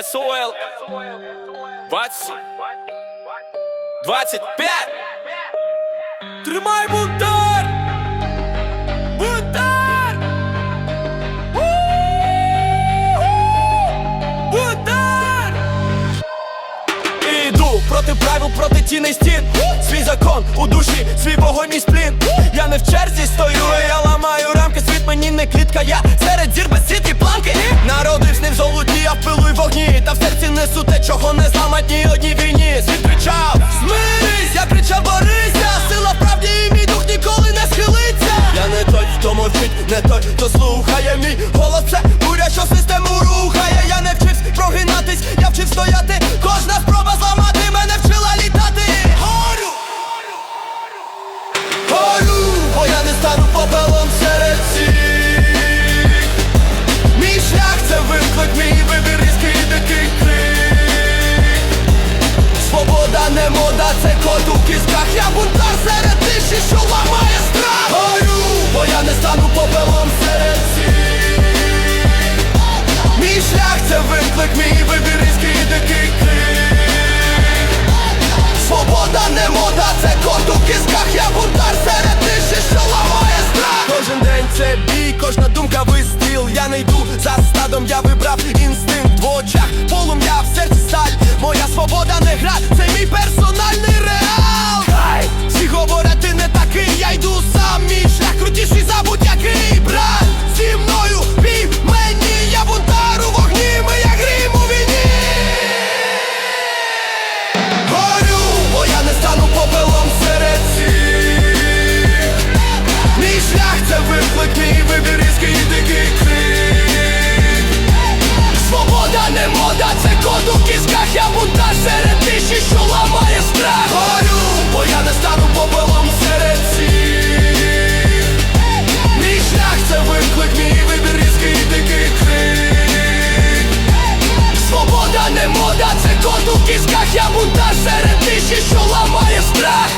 СОЛ 20 25 Тримай бунтар! Бунтар! Бунтар! Іду проти правил, проти тіней стін. Свій закон у душі, свій вогонь мій сплін. Я не в черзі стою, я ламаю рамки. Світ мені не клітка, я серед зір без сітки планки. Народився не в не той, хто слухає мій голос. Це буря, що систему рухає. Я не вчився прогинатись, я вчив стояти. Кожна спроба зламати мене вчила літати. Горю! Горю, бо я не стану попелом серед всіх. Мій шлях це виклик, мій вибір різкий дикий крик. Свобода не мода, це кот у кісках Я бунтар виклик, мій вибір різкий дикий Свобода не мода, це кот у кісках, я бунтар серед тиші, що ламає страх. Кожен день це бій, кожна думка вистріл. Я не йду за стадом, я вибрав мода, це кот у кісках, я бунтар серед тиші, що ламає страх